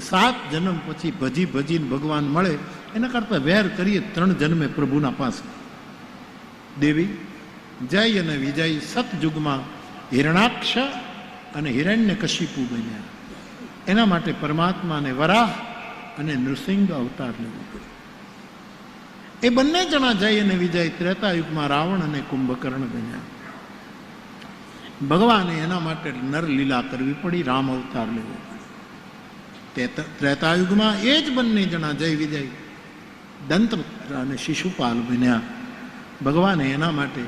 સાત જન્મ પછી ભજી ભજીને ભગવાન મળે, એના કરતાં વેર કરીએ ત્રણ જન્મે પ્રભુના પાસે દેવી, જય અને વિજય સતયુગમાં હિરણાક્ષ અને હિરણ્ય કશિપુ બન્યા. એના માટે પરમાત્માને વરાહ અને નૃસિંહ અવતાર લેવો એ બંને જણા જય અને વિજય ત્રેતા યુગમાં રાવણ અને કુંભકર્ણ બન્યા. ભગવાને એના માટે નરલીલા કરવી પડી, રામ અવતાર લેવો ત્રેતાયુગમાં એ જ બંને જણા જય વિજય દંત અને શિશુપાલ બન્યા. ભગવાને એના માટે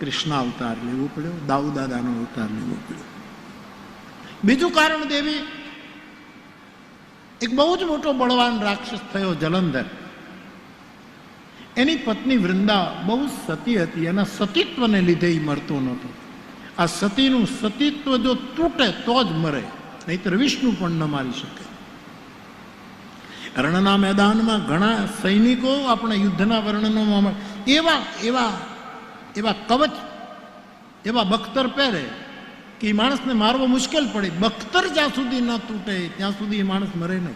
કૃષ્ણ અવતાર લેવો પડ્યો દાઉદાદાનો અવતાર લેવો પડ્યો. બીજું કારણ દેવી એક બહુ જ મોટો બળવાન રાક્ષસ થયો જલંધર. એની પત્ની વૃંદા બહુ સતી હતી, એના સતીત્વને લીધે એ મળતો નહોતો. આ સતીનું સતીત્વ જો તૂટે તો જ મરે. નહીતર વિષ્ણુ પણ ન મારી શકે. રણના મેદાનમાં ઘણા સૈનિકો આપણા યુદ્ધના વર્ણનોમાં એવા એવા એવા કવચ, એવા બખ્તર પહેરે કે એ માણસને મારવો મુશ્કેલ પડે. બખ્તર જ્યાં સુધી ન તૂટે, ત્યાં સુધી એ માણસ મરે નહીં.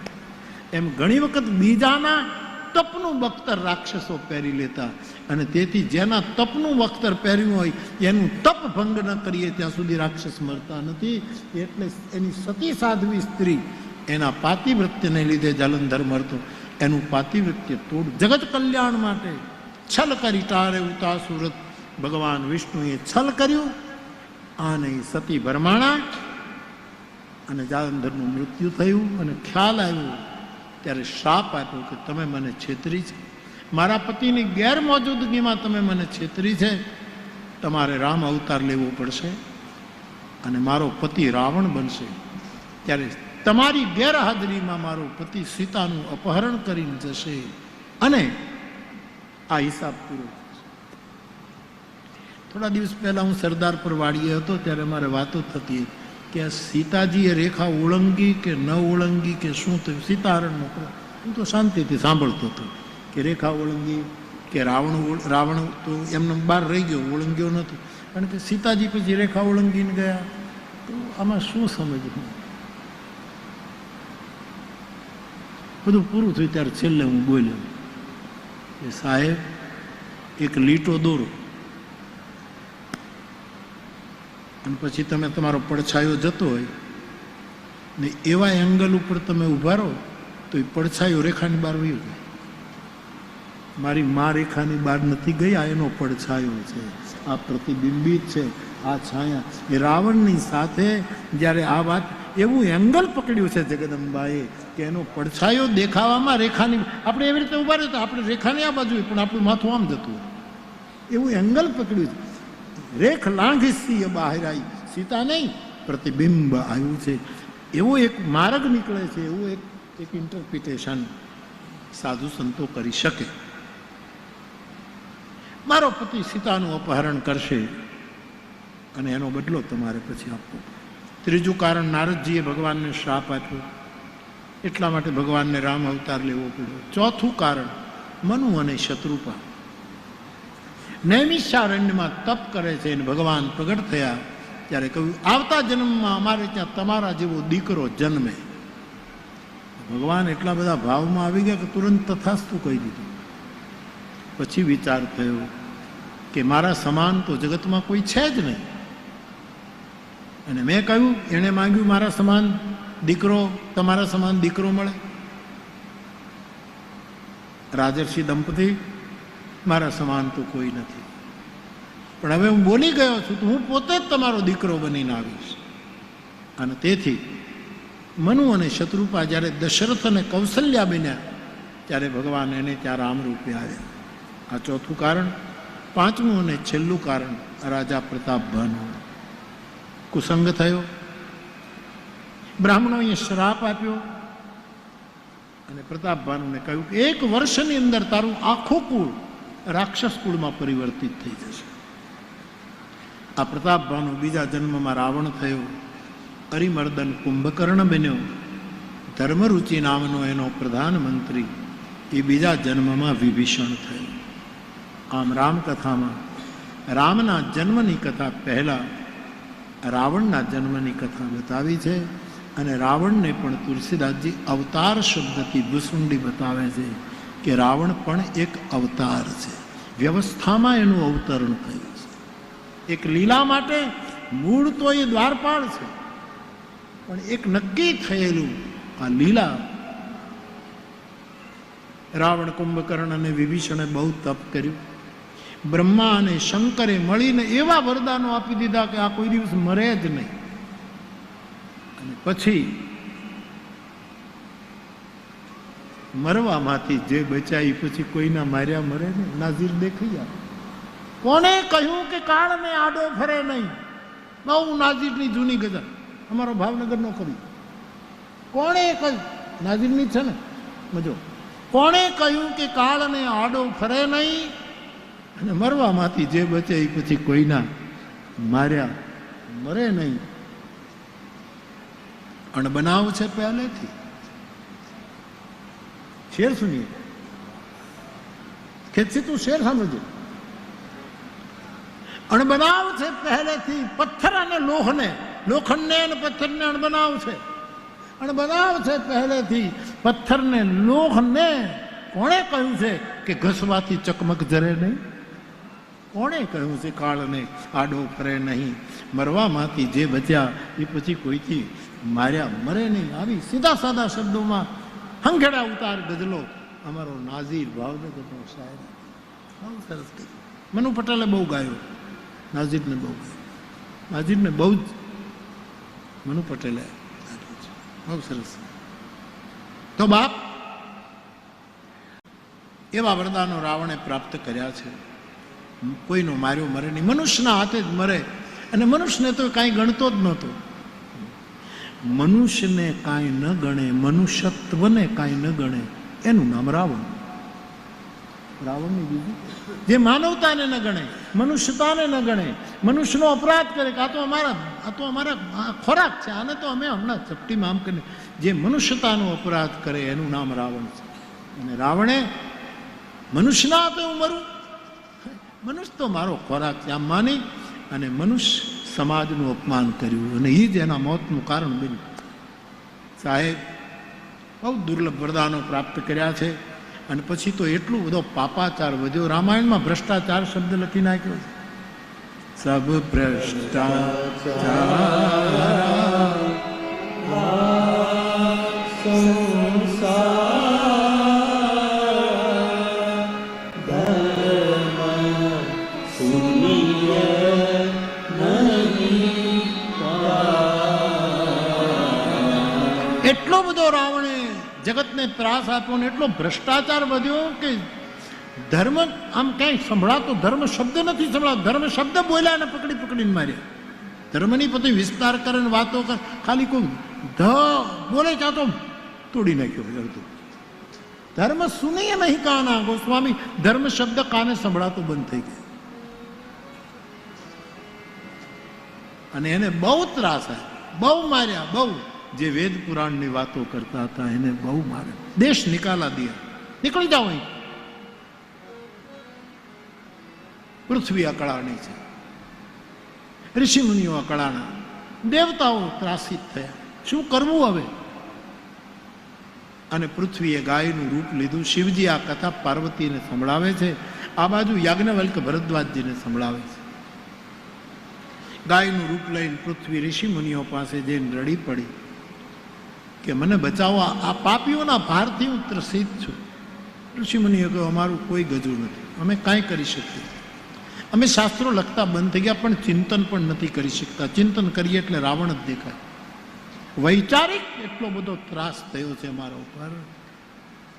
એમ ઘણી વખત બીજાના તપનું બખ્તર રાક્ષસો પહેરી લેતા. અને તેથી જેના તપનું બખ્તર પહેર્યું હોય, એનું તપ ભંગ ન કરીએ, ત્યાં સુધી રાક્ષસ મરતા નથી. એટલે એની સતી સાધ્વી સ્ત્રી એના પાતિવૃત્યને લીધે જલંધર મરતો. એનું પાતિવૃત્ય તોડ જગત કલ્યાણ માટે છલ કરી તારે ઉતા સુરત. ભગવાન વિષ્ણુએ છલ કર્યું અને સતી ભરમાણા, અને જાલંધરનું મૃત્યુ થયું, અને ખ્યાલ આવ્યો ત્યારે શ્રાપ આપ્યો કે તમે મને છેતરી છે. મારા પતિની ગેરમોજૂદગીમાં તમે મને છેતરી છે. તમારે રામ અવતાર લેવો પડશે અને મારો પતિ રાવણ બનશે. ત્યારે તમારી ગેરહાજરીમાં મારો પતિ સીતાનું અપહરણ કરીને જશે અને આ હિસાબ પૂરો. થોડા દિવસ પહેલા હું સરદાર પર વાડીએ હતો, ત્યારે મારે વાતો થતી હતી. કે આ સીતાજીએ રેખા ઓળંગી કે ન ઓળંગી કે શું થયું? સીતાહરણનો મોકલો હું તો શાંતિથી સાંભળતો હતો કે રેખા ઓળંગી કે રાવણ રાવણ તો એમને બહાર રહી ગયો, ઓળંગ્યો નહોતો. કારણ કે સીતાજી પછી રેખા ઓળંગીને ગયા. તો આમાં શું સમજવું બધું પૂરું થયું ત્યારે છેલ્લે હું બોલ્યો કે સાહેબ, એક લીટો દોરો. અને પછી તમે તમારો પડછાયો જતો હોય ને એવા એંગલ ઉપર તમે ઊભા રહો, તો એ પડછાયો રેખાની બહાર વયો જાય. મારી મા રેખાની બહાર નથી ગયા, એનો પડછાયો છે. આ પ્રતિબિંબિત છે, આ છાયા. એ રાવણની સાથે જ્યારે આ વાત એવું એંગલ પકડ્યું છે જગદંબાએ કે એનો પડછાયો દેખાવામાં રેખાની, આપણે એવી રીતે ઊભા રહ્યો તો આપણે રેખાની આ બાજુ પણ આપણું માથું આમ જતું. એવું એંગલ પકડ્યું છે. રેખ લાંઘી સિંહ બહાર આવી. સીતા નહીં, પ્રતિબિંબ આવ્યું છે. એવો એક માર્ગ નીકળે છે, એવું એક એક ઇન્ટરપ્રિટેશન સાધુ સંતો કરી શકે. મારો પતિ સીતાનું અપહરણ કરશે અને એનો બદલો તમારે પછી આપવો. ત્રીજું કારણ, નારદજીએ ભગવાનને શ્રાપ આપ્યો. એટલા માટે ભગવાનને રામ અવતાર લેવો પડ્યો. ચોથું કારણ, મનુ અને શત્રુપા. નૈમિષારણ્યમાં તપ કરે છે અને ભગવાન પ્રગટ થયા. ત્યારે કહ્યું, આવતા જન્મમાં અમારે ત્યાં તમારા જેવો દીકરો જન્મે. ભગવાન એટલા બધા ભાવમાં આવી ગયા કે તુરંત તથાસ્તુ કહી દીધું. પછી વિચાર થયો કે મારા સમાન તો જગતમાં કોઈ છે જ નહીં. અને મેં કહ્યું, એણે માંગ્યું, મારા સમાન દીકરો, તમારા સમાન દીકરો મળે. રાજર્ષિ દંપતી મારા સમાન તો કોઈ નથી. પણ હવે હું બોલી ગયો છું તો હું પોતે જ તમારો દીકરો બનીને આવીશ. અને તેથી મનુ અને શત્રુપા જ્યારે દશરથ અને કૌશલ્યા બન્યા, ત્યારે ભગવાન એને ત્યાં રામ રૂપે આવ્યા. આ ચોથું કારણ, પાંચમું અને છેલ્લું કારણ, રાજા પ્રતાપ ભાનુ કુસંગ થયો. બ્રાહ્મણોએ શ્રાપ આપ્યો. અને પ્રતાપ ભાનુને કહ્યું એક વર્ષની અંદર તારું આખું કુળ રાક્ષસ કુળમાં પરિવર્તિત થઈ જશે. આ પ્રતાપભાનો બીજા જન્મમાં રાવણ થયો, અરિમર્દન કુંભકર્ણ બન્યો. ધર્મરુચિ નામનો એનો પ્રધાનમંત્રી એ બીજા જન્મમાં વિભીષણ થયો. આમ રામકથામાં રામના જન્મની કથા પહેલા રાવણના જન્મની કથા બતાવી છે અને રાવણને પણ તુલસીદાસજી અવતાર શબ્દથી ભૂસુંડી બતાવે છે. કે રાવણ પણ એક અવતાર છે. વ્યવસ્થામાં એનું અવતરણ થયું છે. એક લીલા માટે મૂળ તો એ દ્વારપાળ છે. પણ એક નક્કી થયેલું આ લીલા રાવણ કુંભકર્ણ અને વિભીષણે બહુ તપ કર્યું. બ્રહ્મા અને શંકરે મળીને એવા વરદાનો આપી દીધા કે આ કોઈ દિવસ મરે જ નહીં. અને પછી મરવામાંથી જે બચાવી પછી કોઈના માર્યા મરે ને, નાઝીર દેખાઈ આવે કોને કહ્યું કે કાળને આડો ફરે નહીં? બહુ નાઝીરની જૂની ગઝલ. અમારો ભાવનગરનો કવિ. કોણે કહ્યું? નાઝીરની છે ને? મજો કોણે કહ્યું કે કાળને આડો ફરે નહીં? અને મરવામાંથી જે બચે એ પછી કોઈના માર્યા મરે નહીં? અણબનાવ છે પહેલેથી. શેર સુનીએ ખેંચી તું શેર સમજે અણબનાવ છે પહેલેથી પથ્થર અને લોહને લોખંડને અને પથ્થરને અણબનાવ છે અણબનાવ છે પહેલેથી પથ્થરને લોહને કોણે કહ્યું છે કે ઘસવાથી ચકમક જરે નહીં? કોણે કહ્યું છે કાળને? આડો ફરે નહીં. મરવામાંથી જે બચ્યા, એ પછી કોઈથી માર્યા? મરે નહીં આવી સીધા સાદા શબ્દોમાં હંગેડા ઉતાર ગઝલો અમારો નાઝીર ભાવનગરનો શાયર બહુ સરસ મનુ પટેલે બહુ ગાયો. નાઝીરને બહુ ગાયો. નાઝીરને બહુ જ મનુ પટેલે. બહુ સરસ. તો બાપ, એવા વરદાનો રાવણે પ્રાપ્ત કર્યા છે. કોઈનો માર્યો મરે નહીં. મનુષ્યના હાથે જ મરે. અને મનુષ્યને તો કાંઈ ગણતો જ નહોતો. મનુષ્યને કાંઈ ન ગણે, મનુષ્યત્વને કાંઈ ન ગણે, એનું નામ રાવણ. રાવણની બીજું? જે માનવતાને ન ગણે, મનુષ્યતાને ન ગણે, મનુષ્યનો અપરાધ કરે કે આ તો અમારા, આ તો અમારા ખોરાક છે, આને તો અમે હમણાં ચપટીમાં આમ કરીને જે મનુષ્યતાનો અપરાધ કરે એનું નામ રાવણ છે. અને રાવણે મનુષ્યના હાથે હું મરું? મનુષ્ય તો મારો ખોરાક છે, આમ માની, અને મનુષ્ય સમાજનું અપમાન કર્યું અને એ જ એના મોતનું કારણ બન્યું. સાહેબ, બહુ દુર્લભ વરદાનો પ્રાપ્ત કર્યા છે અને પછી તો એટલું બધો પાપાચાર વધ્યો. રામાયણમાં ભ્રષ્ટાચાર શબ્દ લખી નાખ્યો છે. સબ ભ્રષ્ટાચાર. રાવણે જગતને ત્રાસ આપ્યો ને એટલો ભ્રષ્ટાચાર વધ્યો કે ધર્મ આમ ક્યાંય સંભળાતો ધર્મ શબ્દ નથી સંભળાતો. ધર્મ શબ્દ બોલ્યા ને પકડી પકડીને માર્યા. ધર્મની પછી વિસ્તાર કરે ને વાતો કરે, ખાલી કોઈ ધ બોલે ત્યાં તો તોડી નાખ્યો ધર્મ સુનીએ નહીં કાના ગોસ્વામી, ધર્મ શબ્દ કાને સંભળાતો બંધ થઈ ગયો. અને એને બહુ ત્રાસ આવ્યો બહુ માર્યા, બહુ. જે વેદ પુરાણની વાતો કરતા હતા, એને બહુ મારે. દેશ નિકાલા દિયા. નીકળી જાઓ અહીં. પૃથ્વી અકળાણી છે. ઋષિ મુનિઓ અકળાણા દેવતાઓ ત્રાસિત થયા. શું કરવું હવે? અને પૃથ્વીએ ગાયનું રૂપ લીધું. શિવજી આ કથા પાર્વતીને સંભળાવે છે. આ બાજુ યાજ્ઞવલ્ક ભરદ્વાજજીને સંભળાવે છે. ગાયનું રૂપ લઈને પૃથ્વી ઋષિ મુનિઓ પાસે જઈને રડી પડી. કે મને બચાવો આ પાપીઓના ભારથી હું ત્રસિત છું. ઋષિ મુનિએ કહ્યું અમારું કોઈ ગજુ નથી. અમે કાંઈ કરી શકીએ અમે શાસ્ત્રો લખતા બંધ થઈ ગયા, પણ ચિંતન પણ નથી કરી શકતા. ચિંતન કરીએ એટલે રાવણ જ દેખાય. વૈચારિક એટલો બધો ત્રાસ થયો છે અમારા ઉપર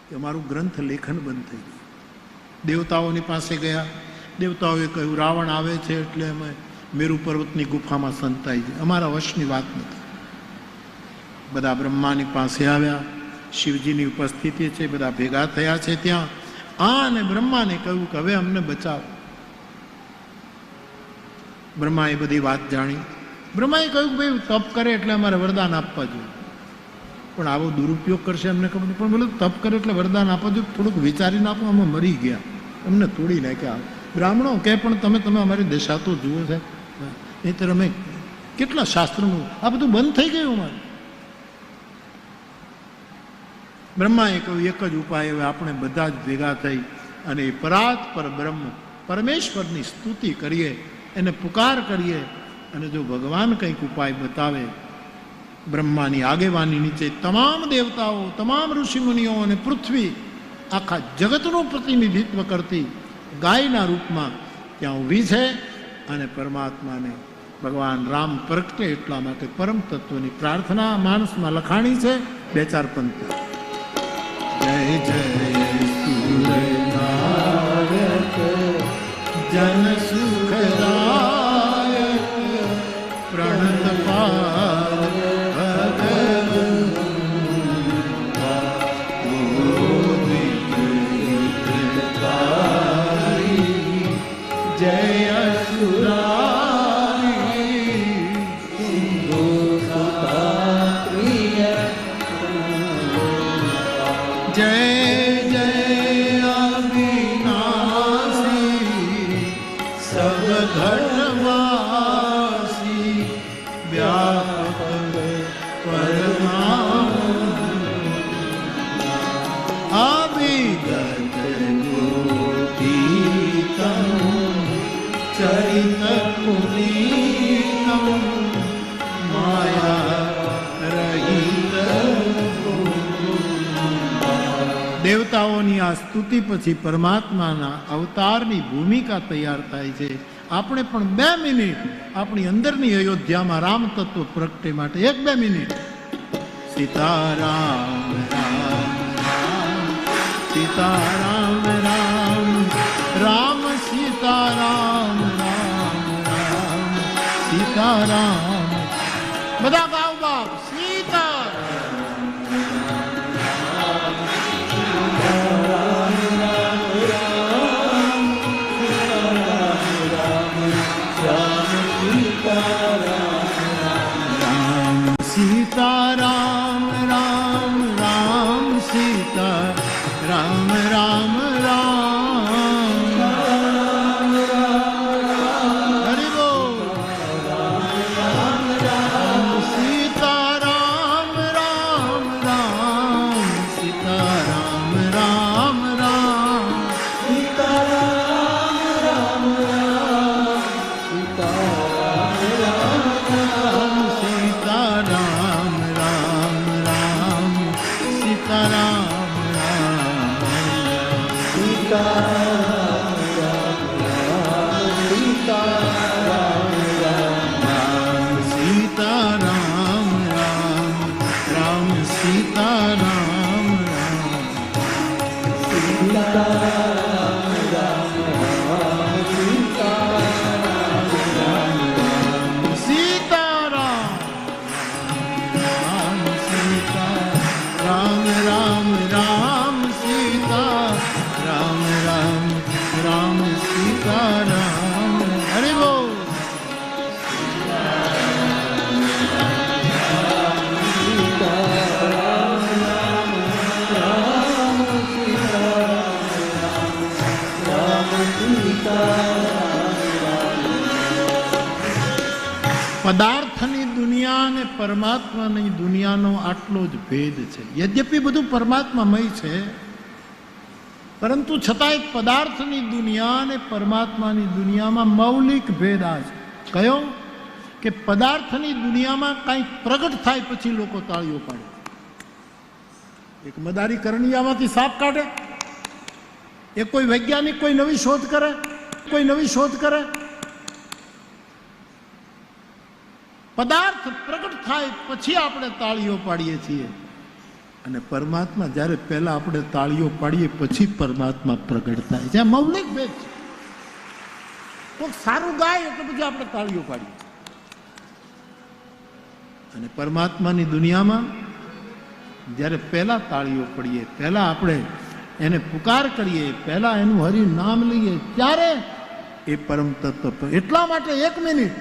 કે અમારું ગ્રંથ લેખન બંધ થઈ ગયું. દેવતાઓની પાસે ગયા. દેવતાઓએ કહ્યું, રાવણ આવે છે એટલે અમે મેરુ પર્વતની ગુફામાં સંતાઈ જાય અમારા વશની વાત નથી. બધા બ્રહ્માની પાસે આવ્યા. શિવજીની ઉપસ્થિતિ છે, બધા ભેગા થયા છે ત્યાં. આ અને બ્રહ્માને કહ્યું કે હવે અમને બચાવો. બ્રહ્માએ બધી વાત જાણી. બ્રહ્માએ કહ્યું કે ભાઈ, તપ કરે એટલે અમારે વરદાન આપવા જોઈએ. પણ આવો દુરુપયોગ કરશે અમને ખબર નહીં. પણ બોલો, તપ કરે એટલે વરદાન આપવા જોઈએ. થોડુંક વિચારીને આપો, અમે મરી ગયા. અમને તોડી નાખ્યા. બ્રાહ્મણો કે પણ તમે તમે અમારી દશા તો જુઓ છે નહીંતર અમે કેટલા શાસ્ત્રનું? આ બધું બંધ થઈ ગયું અમારે. બ્રહ્માએ કહ્યું, એક જ ઉપાય હવે આપણે બધા જ ભેગા થઈ અને એ પરાત પર બ્રહ્મ પરમેશ્વરની સ્તુતિ કરીએ, એને પુકાર કરીએ અને જો ભગવાન કંઈક ઉપાય બતાવે, બ્રહ્માની આગેવાની નીચે તમામ દેવતાઓ, તમામ ઋષિમુનિઓ અને પૃથ્વી આખા જગતનું પ્રતિનિધિત્વ કરતી ગાયના રૂપમાં ત્યાં ઊભી છે અને પરમાત્માને ભગવાન રામ પ્રગટે એટલા માટે પરમ તત્વની પ્રાર્થના માણસમાં લખાણી છે, બે ચાર પંથ જય જય જન પછી પરમાત્માના અવતારની ભૂમિકા તૈયાર થાય છે. આપણે પણ બે મિનિટ આપણી અંદરની અયોધ્યામાં રામ તત્વ પ્રગટે માટે એક બે મિનિટ. સીતારામ, રામ રામ, સીતારામ, રામ રામ, સીતારામ, રામ રામ, સીતારામ. બધા ભેદ છે. યદ્યપિ બધું પરમાત્મામય છે, પરંતુ છતાંય પદાર્થની દુનિયા અને પરમાત્માની દુનિયામાં મૌલિક ભેદ આ છે. કયો? કે પદાર્થની દુનિયામાં કાંઈક પ્રગટ થાય પછી લોકો તાળીઓ પાડે. એક મદારી કરણિયામાંથી સાપ કાઢે એ કોઈ વૈજ્ઞાનિક કોઈ નવી શોધ કરે, કોઈ નવી શોધ કરે. પદાર્થ પ્રગટ થાય પછી આપણે તાળીઓ પાડીએ છીએ. અને પરમાત્મા જ્યારે પહેલાં આપણે તાળીઓ પાડીએ, પછી પરમાત્મા પ્રગટ થાય છે. મૌલિક ભેદ છે. કોઈક સારું ગાય એટલે પછી આપણે તાળીઓ પાડીએ. અને પરમાત્માની દુનિયામાં જ્યારે પહેલા તાળીઓ પડીએ, પહેલા આપણે એને પુકાર કરીએ, પહેલા એનું હરિ નામ લઈએ, ત્યારે એ પરમ તત્વ એટલા માટે એક મિનિટ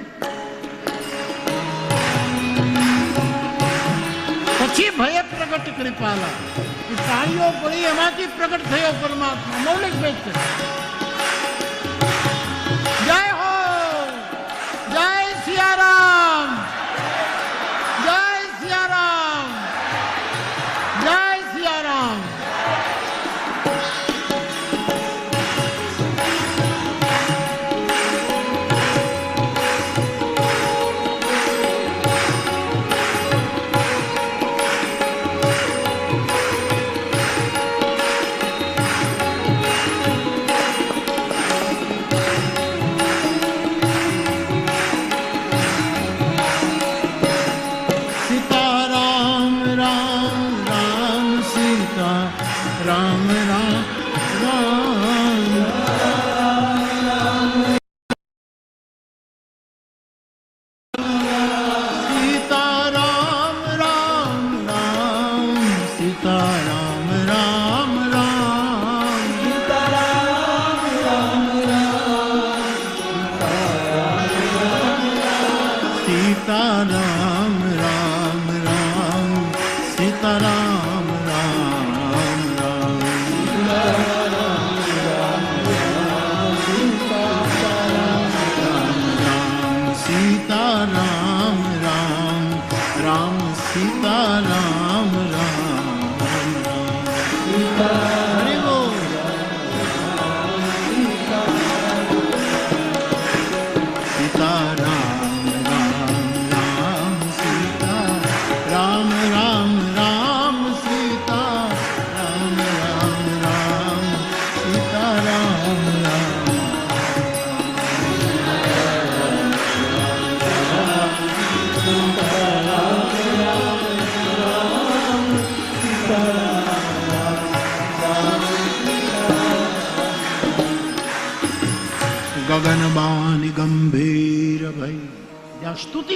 પછી ભય પ્રગટ કૃપાલા તાળીઓ પડી એમાંથી પ્રગટ થયો પરમાત્મા. મૌલિક ભેદ છે.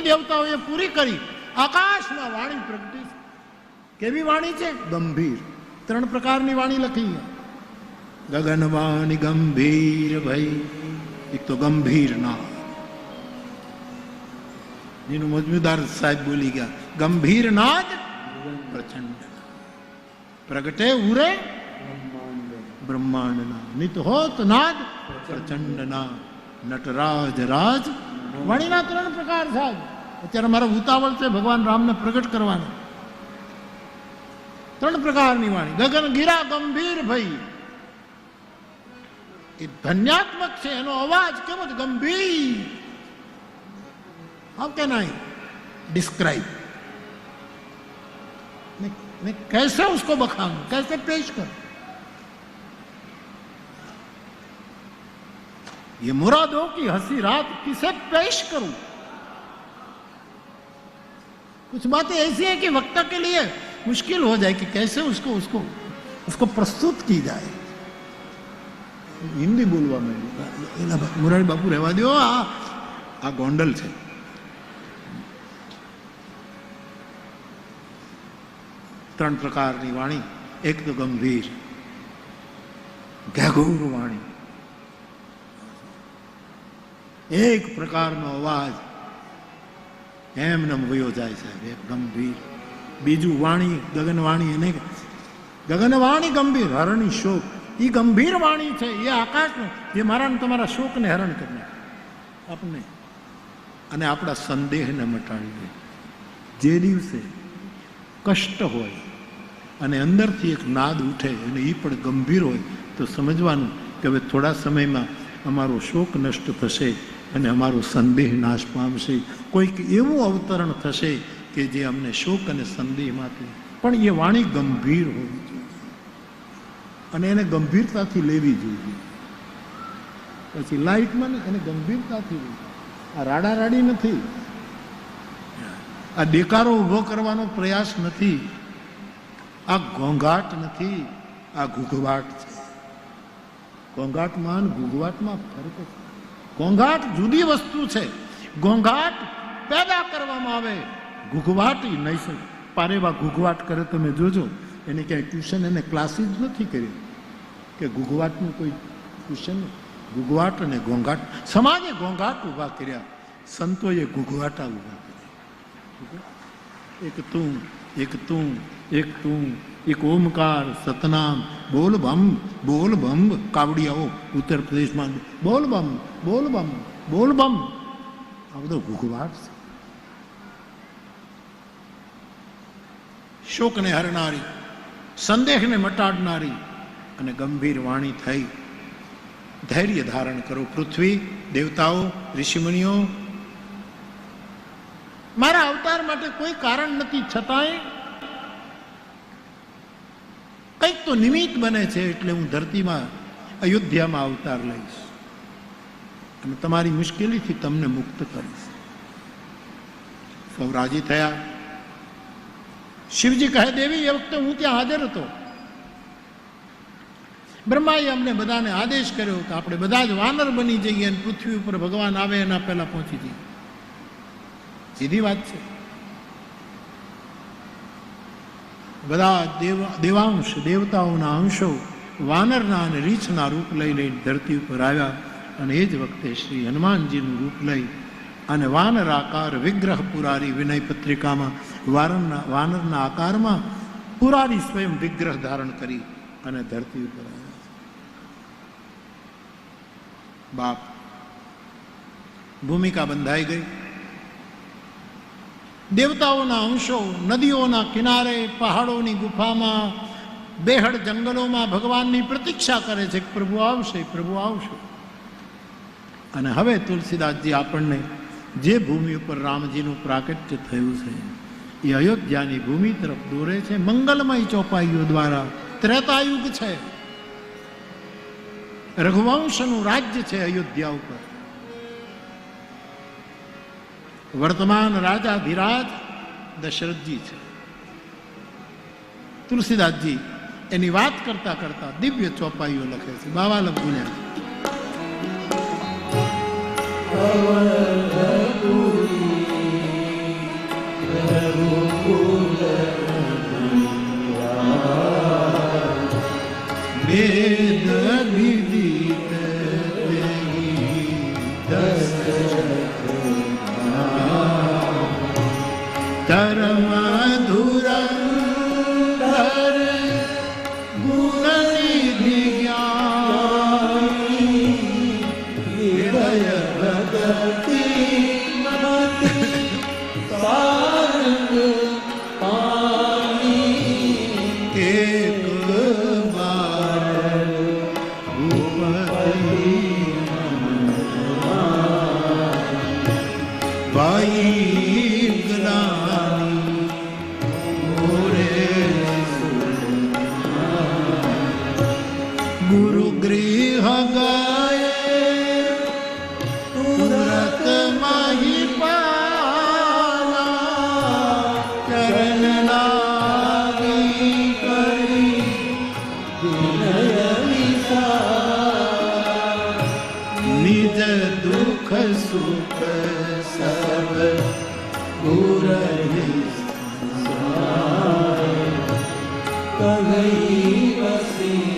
દેવતાઓએ પૂરી કરી. આકાશમાં વાણી પ્રગટી છે. કેવી વાણી છે? ગંભીર. ત્રણ પ્રકારની વાણી લખી છે. ગગનવાણી ગંભીર ભઈ. એક તો ગંભીર ના. જેનું મજમુદાર સાહેબ બોલી ગયા, ગંભીર નાદ પ્રચંડ પ્રગટે ઉરે બ્રહ્માંડના નિત હોત નાદ પ્રચંડના નટરાજ રાજ. વાણીના ત્રણ પ્રકાર સાહેબ. અત્યારે મારો ઉતાવળ છે ભગવાન રામને પ્રગટ કરવાનો ત્રણ પ્રકારની વાણી ગગન ગીરા ગંભીર ભઈ એ ધન્યાત્મક છે એનો અવાજ કેવો છે ગંભીર હાઉ કેન આઈ डिस्क्राइब मैं मैं कैसे उसको बखाऊं कैसे पेश करूं ये मुरादों की हंसी रात किसे पेश करूं कुछ बातें ऐसी है कि वक्ता के लिए मुश्किल हो जाए कि कैसे उसको उसको उसको प्रस्तुत की जाए હિન્દી બોલવા માંડ્યું એના બા- મોરારી બાપુ રહેવા દો આ આ ગોંડલ છે ત્રણ પ્રકારની વાણી એક તો ગંભીર ઘેઘોર વાણી એક પ્રકારનો અવાજ એમને વયો જાય સાહેબ, એ ગંભીર. બીજું વાણી, ગગનવાણી એને ગગનવાણી ગંભીર, હરણી શોક. એ ગંભીર વાણી છે, એ આકાશ જે મારા તમારા શોકને હરણ કરી નાખે. આપણને અને આપણા સંદેહને મટાડી દે. જે દિવસે કષ્ટ હોય અને અંદરથી એક નાદ ઉઠે અને એ પણ ગંભીર હોય, તો સમજવાનું કે હવે થોડા સમયમાં અમારો શોક નષ્ટ થશે. અને અમારો સંદેહ નાશ પામશે. કોઈક એવું અવતરણ થશે કે જે અમને શોક અને સંદેહમાંથી પણ એ વાણી ગંભીર હોવી જોઈએ. અને એને ગંભીરતાથી લેવી જોઈએ. પછી લાઇટમાં ને એને ગંભીરતાથી આ રાડા રાડી નથી. આ દેકારો ઊભો કરવાનો પ્રયાસ નથી. આ ઘોંઘાટ નથી. આ ઘૂઘવાટ છે. ઘોંઘાટમાં ઘૂઘવાટમાં ફરક છે ઘોંઘાટ જુદી વસ્તુ છે. ઘોંઘાટ પેદા કરવામાં આવે. ઘૂઘવાટ નહીં શકે પારેવા ઘૂઘવાટ કરે તમે જોજો. એને ક્યાંય ટ્યુશન એને ક્લાસીસ નથી કર્યું. કે ઘૂઘવાટનું કોઈ ટ્યુશન ઘૂઘવાટ અને ઘોંઘાટ સમાજે ઘોંઘાટ ઊભા કર્યા. સંતોએ ઘૂઘવાટા ઊભા કર્યા. એક તું એક તું એક તું, એક ઓમકાર, સતનામ બોલ બમ કાવડિયાઓ, ઉત્તર પ્રદેશમાં. બોલ બમ, બોલ આ બધો ઘૂઘવાટ છે. શોકને હરનારી, સંદેહને મટાડનારી અને ગંભીર વાણી થઈ. ધૈર્ય ધારણ કરો પૃથ્વી, દેવતાઓ, ઋષિમુનિઓ. મારા અવતાર માટે કોઈ કારણ નથી. છતાંય કંઈક તો નિમિત્ત બને છે એટલે હું ધરતીમાં અયોધ્યામાં અવતાર લઈશ. અને તમારી મુશ્કેલીથી તમને મુક્ત કરીશ. સૌ રાજી થયા. શિવજી કહે, દેવી, એ વખતે હું ત્યાં હાજર હતો. બ્રહ્માએ અમને બધાને આદેશ કર્યો કે આપણે બધા જ વાનર બની જઈએ અને પૃથ્વી ઉપર ભગવાન આવે એના પહેલા પહોંચી જઈએ. સીધી વાત છે. બધા દેવ દેવાંશ, દેવતાઓના અંશો વાનરના અને રીછના રૂપ લઈ લઈને ધરતી ઉપર આવ્યા અને એ જ વખતે શ્રી હનુમાનજીનું રૂપ લઈ અને વાનર આકાર વિગ્રહ પુરારી વિનય પત્રિકામાં વાનરના વાનરના આકારમાં પુરારી સ્વયં વિગ્રહ ધારણ કરી અને ધરતી ઉપર આવ્યા. બાપ, ભૂમિકા બંધાઈ ગઈ. દેવતાઓના અંશો, નદીઓના કિનારે, પહાડોની ગુફામાં, બેહડ જંગલોમાં ભગવાનની પ્રતીક્ષા કરે છે કે પ્રભુ આવશે પ્રભુ આવશે. અને હવે તુલસીદાસજી આપણને જે ભૂમિ ઉપર રામજીનું પ્રાકટ્ય થયું છે, એ અયોધ્યાની ભૂમિ તરફ દોરે છે, મંગલમય ચોપાઈઓ દ્વારા ત્રેતાયુગ છે. રઘુવંશનું રાજ્ય છે અયોધ્યા ઉપર. વર્તમાન રાજા ધીરાજ દશરથજી છે. તુલસીદાસજી એની વાત કરતા કરતા દિવ્ય ચોપાઈઓ લખે છે. બાવા ગુણ્યા. ધર્મ દુઃખ સુખ સર્વ કહી તરગુ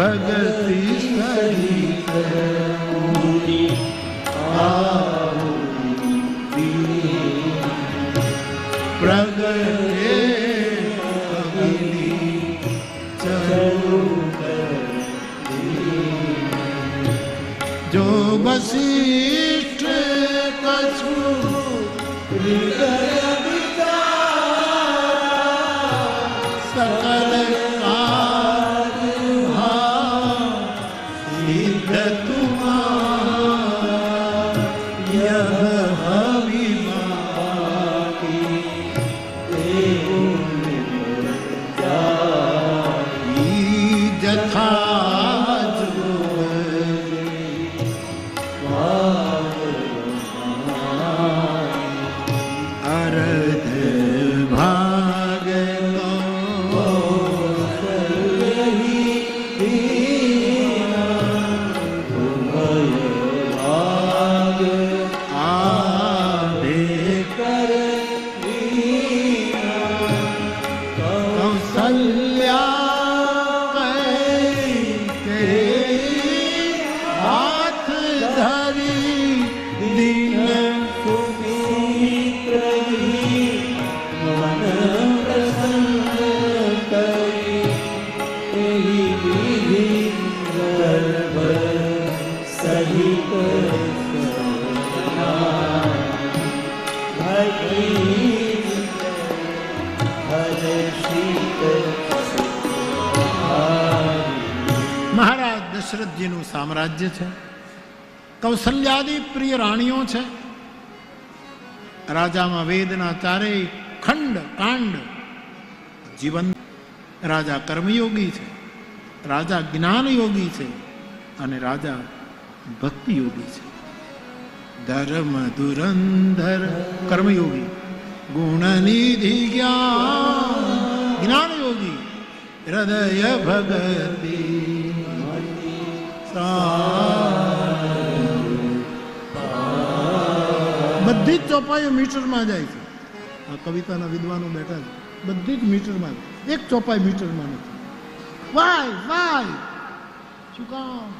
ભગતિ સહિત પ્રગટે જો વશિષ્ઠ Ah. કૌશલ્યાદી પ્રિય રાણીઓ છે. રાજામાં વેદના ચારેય ખંડ કાંડ. જીવન રાજા કર્મયોગી છે, રાજા જ્ઞાન યોગી છે અને રાજા ભક્તિ યોગી છે. ધર્મ ધુરંધર કર્મયોગી, ગુણનિધિ જ્ઞાન જ્ઞાનયોગી, હૃદય ભગતિ બધી જ ચોપાઈઓ મીટરમાં જાય છે. આ કવિતાના વિદ્વાનો બેઠા છે. બધી જ મીટરમાં એક ચોપાઈ મીટરમાં નથી. વાય વાય. શું કામ?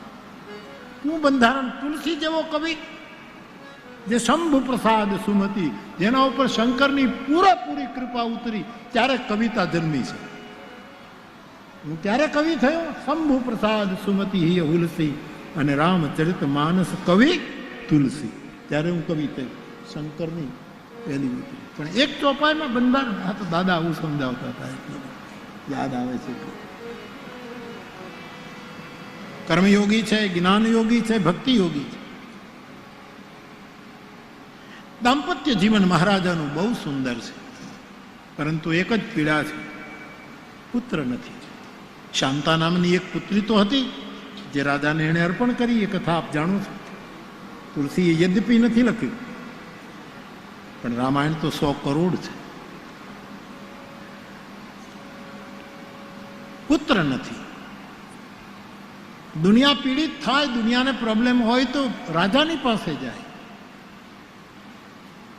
શું બંધારણ તુલસી જેવો કવિ. જે શંભુ પ્રસાદ સુમતી, જેના ઉપર શંકરની પૂરેપૂરી કૃપા ઉતરી, ત્યારે કવિતા જન્મી છે. હું ત્યારે કવિ થયો? શંભુ પ્રસાદ સુમતી હિય હુલસી અને રામચરિત માનસ કવિ તુલસી. ત્યારે હું કવિ થયો. શંકરની પહેલી ઉતરી પણ એક ચોપાઈમાં બંધારણ આ તો દાદા આવું સમજાવતા હતા યાદ આવે છે. કર્મયોગી છે, જ્ઞાનયોગી છે ભક્તિ યોગી છે. દાંપત્ય જીવન મહારાજાનું બહુ સુંદર છે. પરંતુ એક જ પીડા છે. પુત્ર નથી. શાંતા નામની એક પુત્રી તો હતી, જે રાજાને એણે અર્પણ કરી, એ કથા આપ જાણો છો. તુલસીએ યદ્યપી નથી લખ્યું પણ રામાયણ તો સો કરોડ છે. પુત્ર નથી. દુનિયા પીડિત થાય, દુનિયાને પ્રોબ્લેમ હોય તો રાજાની પાસે જાય.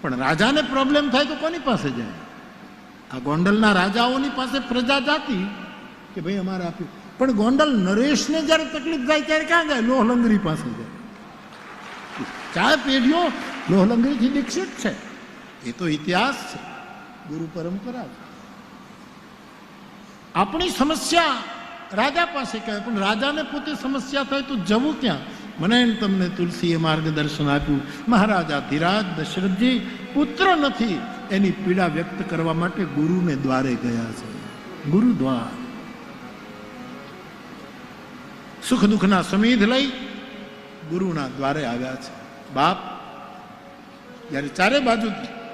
પણ રાજાને પ્રોબ્લેમ થાય તો કોની પાસે જાય? આ ગોંડલના રાજાઓની પાસે પ્રજા જાતી કે ભાઈ અમારે આપ્યું. પણ ગોંડલ નરેશને જ્યારે તકલીફ થાય ત્યારે ક્યાં જાય? લોહલંગરી પાસે જાય. ચાર પેઢીઓ લોહલંગરીથી દીક્ષિત છે. એ તો ઇતિહાસ છે. ગુરુ પરંપરા આપણી સમસ્યા રાજા પાસે કહેવાય પણ રાજાને પોતે સમસ્યા થાય તો જવું ક્યાં? મને એમ તમને તુલસીએ માર્ગદર્શન આપ્યું. મહારાજા ધીરાજ દશરથજી, પુત્ર નથી. એની પીડા વ્યક્ત કરવા માટે ગુરુને દ્વારે ગયા છે. ગુરુદ્વાર. સુખ દુઃખના સમીધ લઈ ગુરુના દ્વારે આવ્યા છે. બાપ, જ્યારે ચારે બાજુ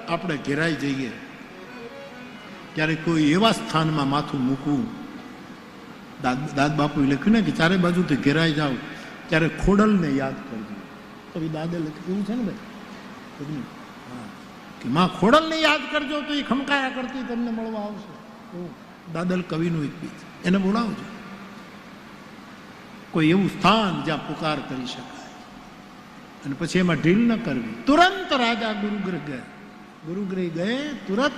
આપણે ઘેરાઈ જઈએ. ત્યારે કોઈ એવા સ્થાનમાં માથું મૂકવું. દાદ દાદ બાપુએ લખ્યું ને કે ચારે બાજુથી ઘેરાઈ જાઓ, ત્યારે ખોડલને યાદ કરજો. કવિ દાદે લખ્યું છે ને ભાઈ. કે માં ખોડલને યાદ કરજો તો એ ખમકાયા કરતી તમને મળવા આવશે. દાદલ કવિનું એક બીજ. એને બોલાવજો. કોઈ એવું સ્થાન જ્યાં પુકાર કરી શકાય. અને પછી એમાં ઢીલ ન કરવી. તુરંત રાજા ગુરુગ્રહ ગયા. ગુરુગ્રહ ગયે તુરત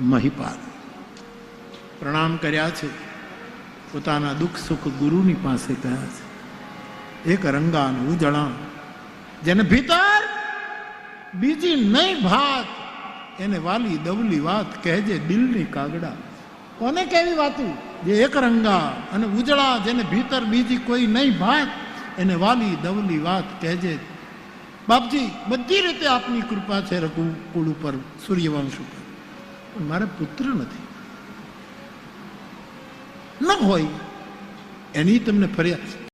મહિપાલ. પ્રણામ કર્યા છે. પોતાના દુઃખ સુખ ગુરુની પાસે ગયા છે. એક રંગાન ઉજળા જેને ભીતર બીજી નહીં ભાત, એને વાલી દવલી વાત કહેજે દિલની કાગડા. કોને કેવી વાતું? જે એક રંગા અને ઉજળા, જેને ભીતર બીજી કોઈ નહીં ભાત, એને વાલી દવલી વાત કહેજે બાપજી, બધી રીતે આપની કૃપા છે રઘુકુળ ઉપર, સૂર્યવંશ ઉપર. પણ મારે પુત્ર નથી. ન હોય, એની તમને ફરિયાદ